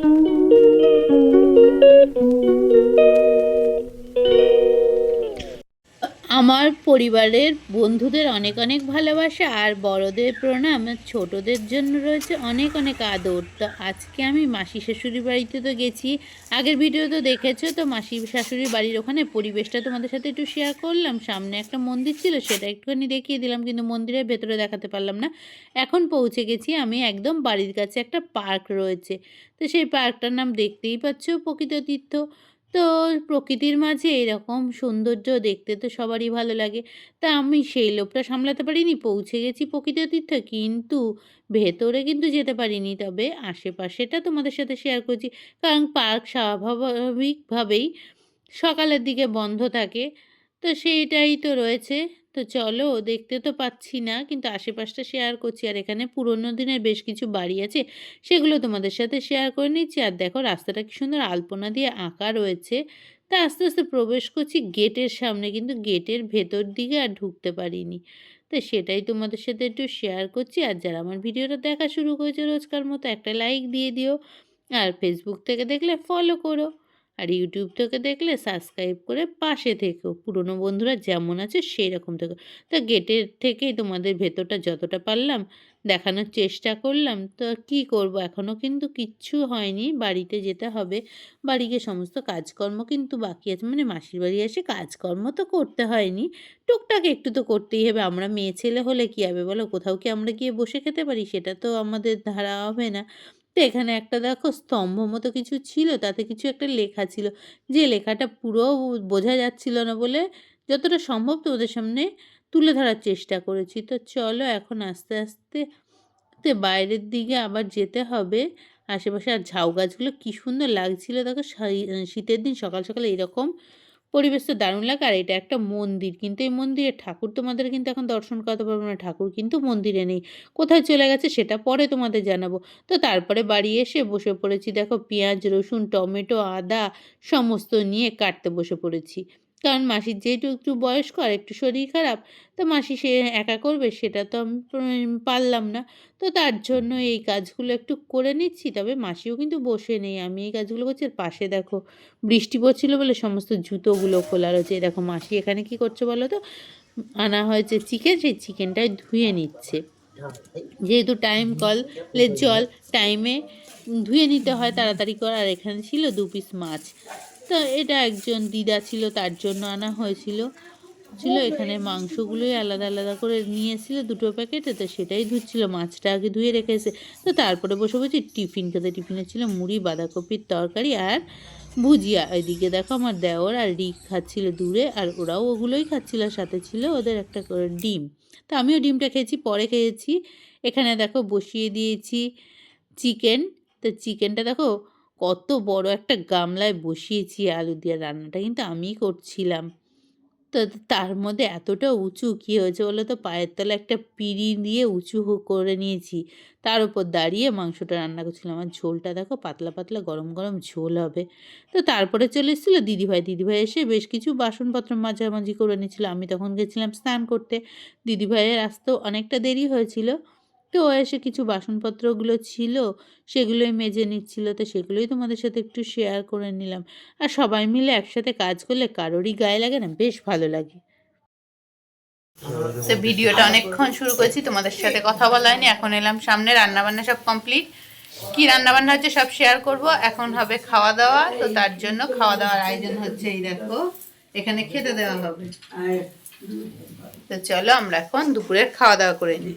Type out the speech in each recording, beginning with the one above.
Thank you. আমার পরিবারের বন্ধুদের অনেক অনেক ভালোবাসা আর বড়দের প্রণাম, ছোটদের জন্য রয়েছে অনেক অনেক আদর। তো আজকে আমি মাসি শাশুড়ি বাড়িতে তো গেছি। আগের ভিডিও তো দেখেছ? তো মাসি শাশুড়ির বাড়ির ওখানে পরিবেশটা তোমাদের সাথে একটু শেয়ার করলাম। সামনে একটা মন্দির ছিল, সেটা একটুখানি দেখিয়ে দিলাম, কিন্তু মন্দিরের ভেতরে দেখাতে পারলাম না। এখন পৌঁছে গেছি আমি একদম বাড়ির কাছে একটা পার্ক রয়েছে। তো সেই পার্কটার নাম দেখতেই পাচ্ছ প্রকৃত তীর্থ তো প্রকৃতির মাঝে এরকম সৌন্দর্য দেখতে তো সবারই ভালো লাগে। তা আমি সেই লোভটা সামলাতে পারিনি, পৌঁছে গেছি প্রকৃতি তীর্থ কিন্তু ভেতরে কিন্তু যেতে পারিনি। তবে আশেপাশেটা তোমাদের সাথে শেয়ার করছি। কারণ পার্ক স্বাভাবিকভাবেই সকালের দিকে বন্ধ থাকে। তো সেইটাই তো রয়েছে। তো চলো দেখতে তো পাচ্ছি না, কিন্তু আশেপাশটা শেয়ার করছি। আর এখানে পুরোনো দিনের বেশ কিছু বাড়ি আছে, সেগুলো তোমাদের সাথে শেয়ার করে নিচ্ছি। আর দেখো রাস্তাটা কি সুন্দর আলপনা দিয়ে আঁকা রয়েছে। তা আস্তে আস্তে প্রবেশ করছি গেটের সামনে, কিন্তু গেটের ভেতর দিকে আর ঢুকতে পারিনি। তো সেটাই তোমাদের সাথে একটু শেয়ার করছি। আর যারা আমার ভিডিওটা দেখা শুরু করেছে রোজকার মতো একটা লাইক দিয়ে দিও। আর ফেসবুক থেকে দেখলে ফলো করো। আর ইউটিউব থেকে দেখলে সাবস্ক্রাইব করে পাশে থেকেও পুরনো বন্ধুরা যেমন আছে সেই রকম থেকো। তা গেটের থেকেই তোমাদের ভেতরটা যতটা পারলাম দেখানোর চেষ্টা করলাম। তো কি করব? এখনও কিন্তু কিচ্ছু হয়নি। বাড়িতে যেতে হবে। বাড়িতে সমস্ত কাজকর্ম কিন্তু বাকি আছে। মানে মাসির বাড়ি এসে কাজকর্ম তো করতে হয়নি। টুকটাক একটু তো করতেই হবে। আমরা মেয়ে ছেলে হলে কী হবে বলো? কোথাও কি আমরা গিয়ে বসে খেতে পারি? সেটা তো আমাদের ধারা হবে না। তো এখানে একটা দেখো স্তম্ভ মতো কিছু ছিল, তাতে কিছু একটা লেখা ছিল। যে লেখাটা পুরো বোঝা যাচ্ছিল না বলে যতটা সম্ভব তোমাদের সামনে তুলে ধরার চেষ্টা করেছি। তো চলো এখন আস্তে আস্তে তে বাইরের দিকে আবার যেতে হবে। আশেপাশে আর ঝাউ গাছগুলো কী সুন্দর লাগছিল। দেখো শীতের দিন সকাল সকাল এরকম পরিবেশ তো দারুণ লাগে। আর এটা একটা মন্দির। কিন্তু এই মন্দিরে ঠাকুর তোমাদের কিন্তু এখন দর্শন করাতে পারব না। ঠাকুর কিন্তু মন্দিরে নেই। কোথায় চলে গেছে সেটা পরে তোমাদের জানাব। তো তারপরে বাড়ি এসে বসে পড়েছি। দেখো পেঁয়াজ, রসুন, টমেটো, আদা, সমস্ত নিয়ে কাটতে বসে পড়েছি। কারণ মাসির যেহেতু একটু বয়স্ক আর একটু শরীর খারাপ, তো মাসি সে একা করবে সেটা তো আমি পারলাম না। তো তার জন্য এই কাজগুলো একটু করে নিচ্ছি। তবে মাসিও কিন্তু বসে নেই। আমি এই কাজগুলো করছি। আর পাশে দেখো, বৃষ্টি পড়ছিল বলে সমস্ত জুতোগুলো খোলা রয়েছে। দেখো, মাসি এখানে কি করছে বলো তো? আনা হয়েছে চিকেন। সেই চিকেনটাই ধুয়ে নিচ্ছে। যেহেতু টাইম কলের জল টাইমে ধুয়ে নিতে হয় তাড়াতাড়ি করে। আর এখানে ছিল দু পিস মাছ। তো এটা একজন দিদা ছিল, তার জন্য আনা হয়েছিল। ছিল, এখানে মাংসগুলোই আলাদা আলাদা করে নিয়েছিল, দুটো প্যাকেটে, তো সেটাই ধুচ্ছিল, মাছটা আগে ধুয়ে রেখেছে। তো তারপরে বসে বসে টিফিন খেতে, টিফিনে ছিল মুড়ি, বাঁধাকপির তরকারি আর ভুজিয়া। এদিকে দেখো আমার দেওর আর রিক খাচ্ছিল দূরে, আর ওরাও ওগুলোই খাচ্ছিল সাথে ছিল ওদের একটা করে ডিম। তো আমিও ডিমটা খেয়েছি, পরে খেয়েছি। এখানে দেখো বসিয়ে দিয়েছি চিকেন। তো চিকেনটা দেখো কত বড় একটা গামলায় বসিয়েছি আলু দিয়ে রান্নাটা কিন্তু আমিই করছিলাম। তো তার মধ্যে এতটা উঁচু কী হয়েছে বলো তো? পায়ের তলা একটা পিঁড়ি দিয়ে উঁচু করে নিয়েছি। তার উপর দাঁড়িয়ে মাংসটা রান্না করছিলাম। আর ঝোলটা দেখো পাতলা পাতলা গরম গরম ঝোল হবে। তো তারপরে চলে এসেছিল দিদিভাই। দিদিভাই এসে বেশ কিছু বাসনপত্র মাঝামাঝি করে নিচ্ছিল আমি তখন গেছিলাম স্নান করতে। দিদিভাইয়ের আসতেও অনেকটা দেরি হয়েছিল। তো এসে কিছু বাসনপত্রগুলো ছিল, সেগুলোই মেজে নিচ্ছিল, তো সেগুলোই তোমাদের সাথে একটু শেয়ার করে নিলাম। আর সবাই মিলে একসাথে কাজ করলে কারোরই গায়ে লাগে না, বেশ ভালো লাগে। তো ভিডিওটা অনেকক্ষণ শুরু করেছি, তোমাদের সাথে কথা বলা হয়নি, এখন এলাম সামনে রান্না বান্না সব কমপ্লিট কি রান্না বান্না হচ্ছে সব শেয়ার করব, এখন হবে খাওয়া দাওয়া তো তার জন্য খাওয়া দাওয়ার আয়োজন হচ্ছে এই দেখো, এখানে খেতে দেওয়া হবে। তো চলো আমরা এখন দুপুরের খাওয়া দাওয়া করে নিই।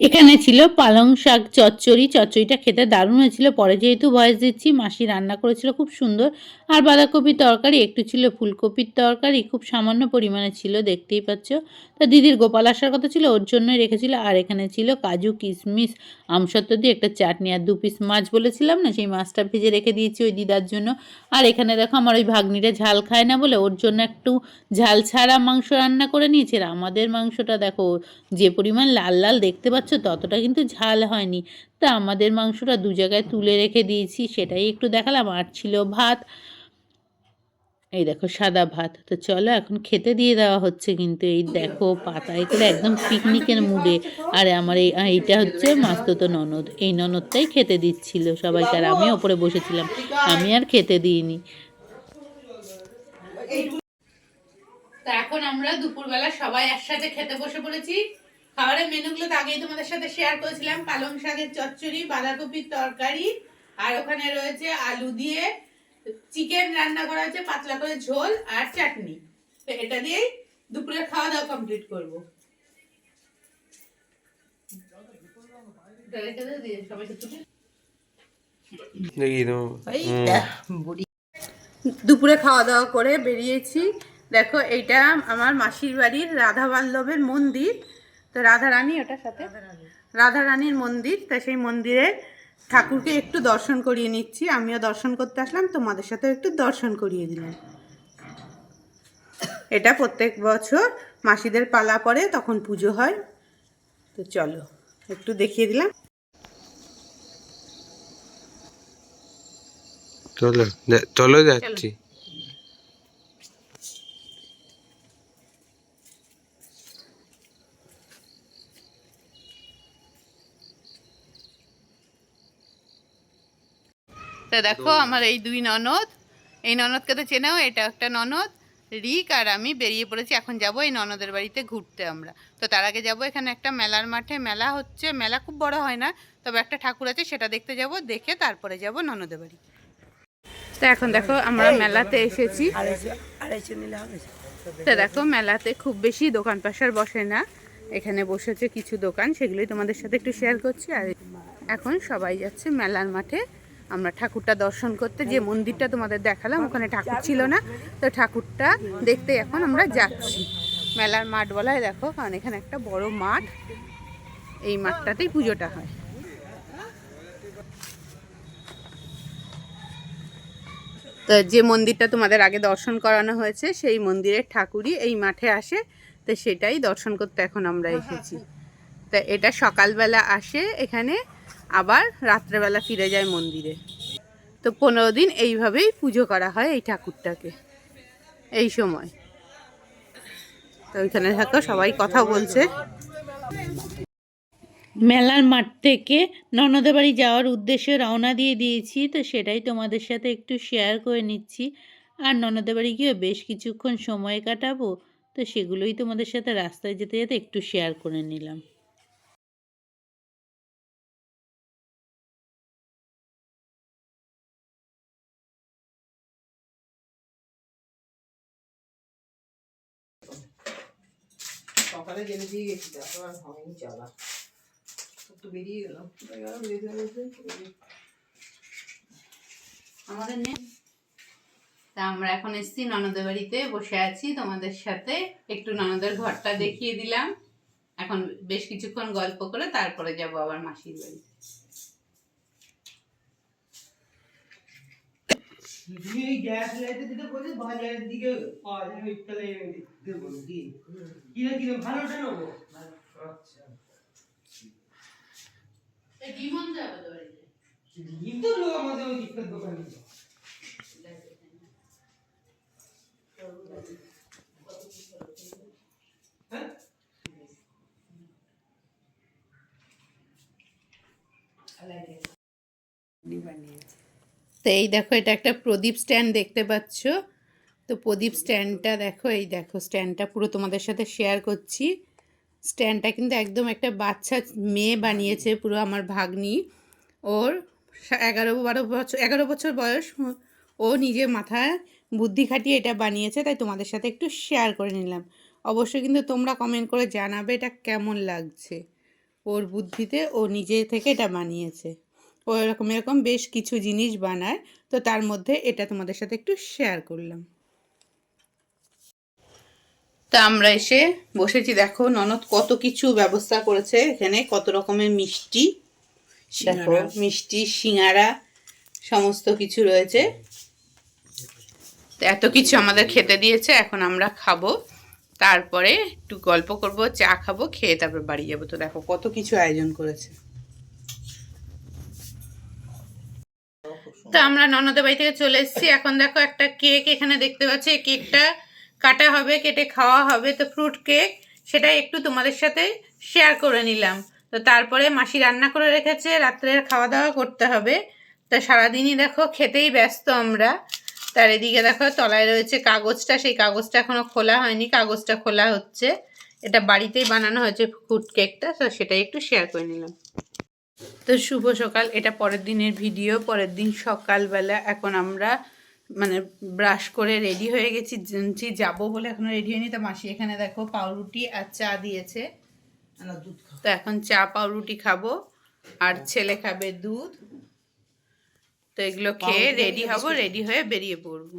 এখানে ছিল পালং শাক, চচ্চড়ি। চচ্চড়িটা খেতে দারুণ হয়েছিল। পরে যেহেতু ভয়েস দিচ্ছি, মাসি রান্না করেছিল, খুব সুন্দর। আর বাঁধাকপির তরকারি, একটু ছিল ফুলকপির তরকারি, খুব সামান্য পরিমাণে ছিল, দেখতেই পাচ্ছ। তা দিদির গোপাল আসার কথা ছিল, ওর জন্যই রেখেছিল। আর এখানে ছিল কাজু, কিশমিশ, আমসত্ত্ব দিয়ে একটা চাটনি আর দু পিস মাছ বলেছিলাম না, সেই মাছটা ভেজে রেখে দিয়েছি ওই দিদার জন্য। আর এখানে দেখো, আমার ওই ভাগ্নিটা ঝাল খায় না বলে ওর জন্য একটু ঝাল ছাড়া মাংস রান্না করে নিয়েছে। আর আমাদের মাংসটা দেখো, যে পরিমাণ লাল লাল, দেখতে পাচ্ছ? ততটা কিন্তু ঝাল হয়নি। তা আমাদের মাংসটা দু জায়গায় তুলে রেখে দিয়েছি, সেটাই একটু দেখালাম। আর ছিল ভাত। এই দেখো, সাদা ভাত। তো চলো এখন খেতে দিয়ে দেওয়া হচ্ছে কিন্তু এই দেখো পাতায় করে একদম পিকনিকের মুডে। আর আমার এই এইটা হচ্ছে মাস্ততো ননদ। এই ননদটাই খেতে দিচ্ছিল সবাইকে। আর আমি ওপরে বসেছিলাম। আমি আর খেতে দিইনি। এখন আমরা দুপুরবেলা সবাই একসাথে খেতে বসে পড়েছি। খাবারের মেনুগুলো তো আগেই তোমাদের সাথে শেয়ার করেছিলাম। পালং শাকের চচ্চড়ি বাঁধাকপির তরকারি আর ওখানে রয়েছে আলু দিয়ে চিকেন রান্না করা হয়েছে পাতলা করে ঝোল আর চাটনি। তো এটা দিয়েই দুপুরে খাওয়া দাওয়া কমপ্লিট করব দুপুরে খাওয়া দাওয়া করে বেরিয়েছি। দেখো এইটা আমার মাসির বাড়ির রাধা বল্লভের মন্দির। তো রাধা রানী ওটার সাথে? রাধা রানীর মন্দির তা সেই মন্দিরে ঠাকুরকে একটু দর্শন করিয়ে নিচ্ছি। আমিও দর্শন করতে আসলাম তোমাদের সাথে একটু দর্শন করিয়ে দিলাম। এটা প্রত্যেক বছর মাসিদের পালা পরে তখন পুজো হয়। তো চলো একটু দেখিয়ে দিলাম। চলো চলো যাচ্ছি। তা দেখো আমার এই দুই ননদ। এই ননদকে তো চেনাও এটা একটা ননদ। রিক আর আমি বেরিয়ে পড়েছি এখন যাব এই ননদের বাড়িতে ঘুরতে আমরা। তো তার আগে যাব এখানে একটা মেলার মাঠে। মেলা হচ্ছে মেলা খুব বড় হয় না তবে একটা ঠাকুর আছে সেটা দেখতে যাব দেখে তারপরে যাব ননদের বাড়ি। তো এখন দেখো আমরা মেলাতে এসেছি। তো দেখো মেলাতে খুব বেশি দোকান পাশার বসে না। এখানে বসেছে কিছু দোকান সেগুলোই তোমাদের সাথে একটু শেয়ার করছি। আর এখন সবাই যাচ্ছে মেলার মাঠে। আমরা ঠাকুরটা দর্শন করতে যে মন্দিরটা তোমাদের দেখালাম ওখানে ঠাকুর ছিল না। তো ঠাকুরটা দেখতে এখন আমরা যাচ্ছি। মেলার মাঠ বলা হয় দেখো কারণ এখানে একটা বড় মাঠ। এই মাঠটাতেই পুজোটা হয়। তো যে মন্দিরটা তোমাদের আগে দর্শন করানো হয়েছে সেই মন্দিরের ঠাকুরই এই মাঠে আসে। তো সেটাই দর্শন করতে এখন আমরা এসেছি। তা এটা সকালবেলা আসে এখানে। আবার রাত্রেবেলা ফিরে যায় মন্দিরে। তো পনেরো দিন এইভাবেই পুজো করা হয় এই ঠাকুরটাকে, এই সময়। তো ওইখানে থাকো, সবাই কথা বলছে। মেলার মাঠ থেকে ননদের বাড়ি যাওয়ার উদ্দেশ্যে রওনা দিয়ে দিয়েছি, তো সেটাই তোমাদের সাথে একটু শেয়ার করে নিচ্ছি। আর ননদের বাড়ি গিয়ে বেশ কিছুক্ষণ সময় কাটাবো, তো সেগুলোই তোমাদের সাথে রাস্তায় যেতে যেতে একটু শেয়ার করে নিলাম। সকালে জেলে দিয়ে গেছি, তারপর আর হয়নি চালা। তো বেরিয়ে গেছে আমাদের নেই তা আমরা এখন এসছি ননদের বাড়িতে, বসে আছি তোমাদের সাথে। একটু ননদের ঘরটা দেখিয়ে দিলাম। এখন বেশ কিছুক্ষণ গল্প করে তারপরে যাব আবার মাসির বাড়ি ওই গ্যাস লাইটে দিতে বলছে বাজারের দিকে পাওয়া যায় ওই তাহলে দেবো দিন কিনা কিনা ভালোটা নেব? আচ্ছা তো ডিম তো লোক আমাদের ওই দিককার দোকানে হ্যাঁ তো এই দেখো, এটা একটা প্রদীপ স্ট্যান্ড দেখতে পাচ্ছ। তো প্রদীপ স্ট্যান্ডটা দেখো, এই দেখো স্ট্যান্ডটা পুরো তোমাদের সাথে শেয়ার করছি। স্ট্যান্ডটা কিন্তু একদম একটা বাচ্চা মেয়ে বানিয়েছে পুরো আমার ভাগ্নি। ওর এগারো বারো বছর, এগারো বছর বয়স। ও নিজে মাথায় বুদ্ধি খাটিয়ে এটা বানিয়েছে, তাই তোমাদের সাথে একটু শেয়ার করে নিলাম। অবশ্যই কিন্তু তোমরা কমেন্ট করে জানাবে এটা কেমন লাগছে। ওর বুদ্ধিতে ও নিজে থেকে এটা বানিয়েছে। ও এরকম বেশ কিছু জিনিস বানায়। তো তার মধ্যে এটা তোমাদের সাথে একটু শেয়ার করলাম। তা আমরা এসে বসেছি দেখো ননদ কত কিছু ব্যবস্থা করেছে এখানে কত রকমের মিষ্টি। দেখো মিষ্টি সিঙ্গারা সমস্ত কিছু রয়েছে। তো এত কিছু আমাদের খেতে দিয়েছে এখন আমরা খাব। তারপরে একটু গল্প করব চা খাব খেয়ে তারপর বাড়ি যাব। তো দেখো কত কিছু আয়োজন করেছে। তো আমরা ননদের বাড়ি থেকে চলে এসেছি। এখন দেখো একটা কেক এখানে দেখতে পাচ্ছি। কেকটা কাটা হবে, কেটে খাওয়া হবে। তো ফ্রুট কেক, সেটা একটু তোমাদের সাথে শেয়ার করে নিলাম। তো তারপরে মাসি রান্না করে রেখেছে, রাত্রের খাওয়া দাওয়া করতে হবে। তা সারাদিনই দেখো খেতেই ব্যস্ত আমরা। তার এদিকে দেখো তলায় রয়েছে কাগজটা। সেই কাগজটা এখনও খোলা হয়নি। কাগজটা খোলা হচ্ছে। এটা বাড়িতেই বানানো হয়েছে ফ্রুট কেকটা। তো সেটাই একটু শেয়ার করে নিলাম। তো শুভ সকাল। এটা পরের দিনের ভিডিও পরের দিন সকালবেলা এখন আমরা মানে ব্রাশ করে রেডি হয়ে গেছি। যাব বলে এখনও রেডি হয়নি। তো মাসি এখানে দেখো পাউরুটি আর চা দিয়েছে। তো এখন চা পাউরুটি খাব। আর ছেলে খাবে দুধ। তো এগুলো খেয়ে রেডি হব রেডি হয়ে বেরিয়ে পড়ব।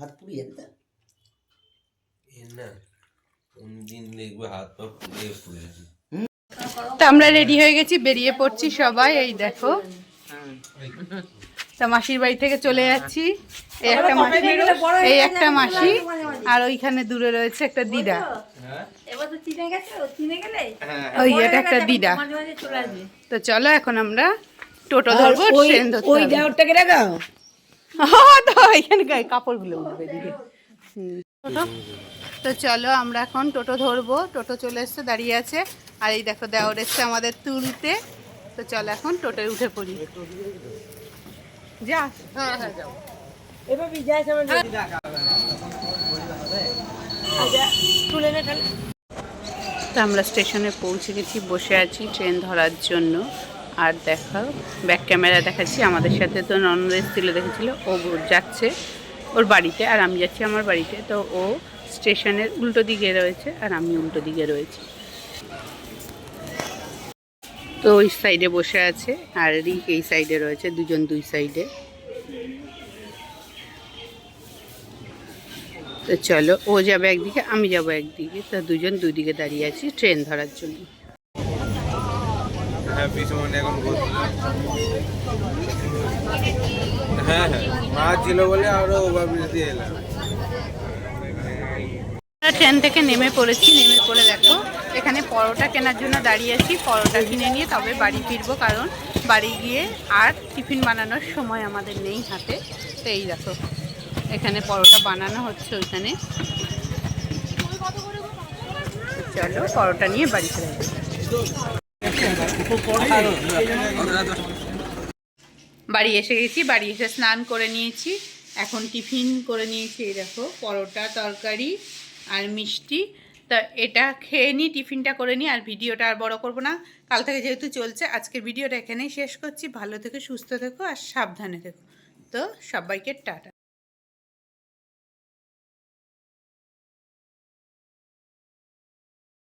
হাত পুড়িয়ে দে। এ না কোনদিন দেখবে হাত পা পুড়ে পুড়ে তো আমরা রেডি হয়ে গেছি বেরিয়ে পড়ছি সবাই এই দেখো। তা মাসির বাড়ি থেকে চলে যাচ্ছি। এই একটা মাসি এই একটা মাসি আর ওইখানে দূরে রয়েছে একটা দিদা। এবার তো চিনে গেছে ও চিনে গেলে ওই এটা একটা দিদা। তো চলো এখন আমরা টোটো ধরবো ট্রেন ধরতে ওই। দেওয়ারটাকে রাখাও হ্যাঁ, তো এখানে কাপড়গুলো উঠবে। টোটো তো চলো আমরা এখন টোটো ধরবো। টোটো চলে এসছে দাঁড়িয়ে আছে। আর এই দেখো দেওয়ার এসছে আমাদের তুলতে। তো চলো এখন টোটোয় উঠে পড়ি। যা। হ্যাঁ হ্যাঁ যাও। এবার বিজয় আচ্ছা তুলে নে তো আমরা স্টেশনে পৌঁছে গেছি বসে আছি ট্রেন ধরার জন্য। আর দেখো ব্যাক ক্যামেরা দেখাচ্ছি। আমাদের সাথে তো ননদ এসেছিল দেখেছিল ও যাচ্ছে ওর বাড়িতে। আর আমি যাচ্ছি আমার বাড়িতে। তো ও স্টেশনের উল্টো দিকে রয়েছে আর আমি উল্টো দিকে রয়েছি। তো ওই সাইডে বসে আছে আর রিক এই সাইডে রয়েছে, দুজন দুই সাইডে। তো চলো, ও যাবে একদিকে, আমি যাব একদিকে। তো দুজন দুদিকে দাঁড়িয়ে আছি ট্রেন ধরার জন্য। হ্যাঁ হ্যাঁ। মা ছিল বলে আরও ওভারব্রিজ দিয়ে এলাম। ট্রেন থেকে নেমে পড়েছি, নেমে পড়ে দেখো, এখানে পরোটা কেনার জন্য দাঁড়িয়ে আছি, পরোটা কিনে নিয়ে তবে বাড়ি ফিরবো, কারণ বাড়ি গিয়ে আর টিফিন বানানোর সময় আমাদের নেই হাতে। তো এই দেখো, এখানে পরোটা বানানো হচ্ছে ওইখানে। চলো, পরোটা নিয়ে বাড়ি ফিরে বাড়ি এসে গেছি, বাড়ি এসে স্নান করে নিয়েছি, এখন টিফিন করে নিয়েছি, এই দেখো, পরোটা, তরকারি আর মিষ্টি। তা এটা খেয়ে নিই, টিফিনটা করে নিই, আর ভিডিওটা আর বড় করব না। কাল থেকে যেহেতু চলছে, আজকের ভিডিওটা এখানেই শেষ করছি। ভালো থেকো, সুস্থ থেকো, আর সাবধানে থেকো। তো সবাইকে টাটা।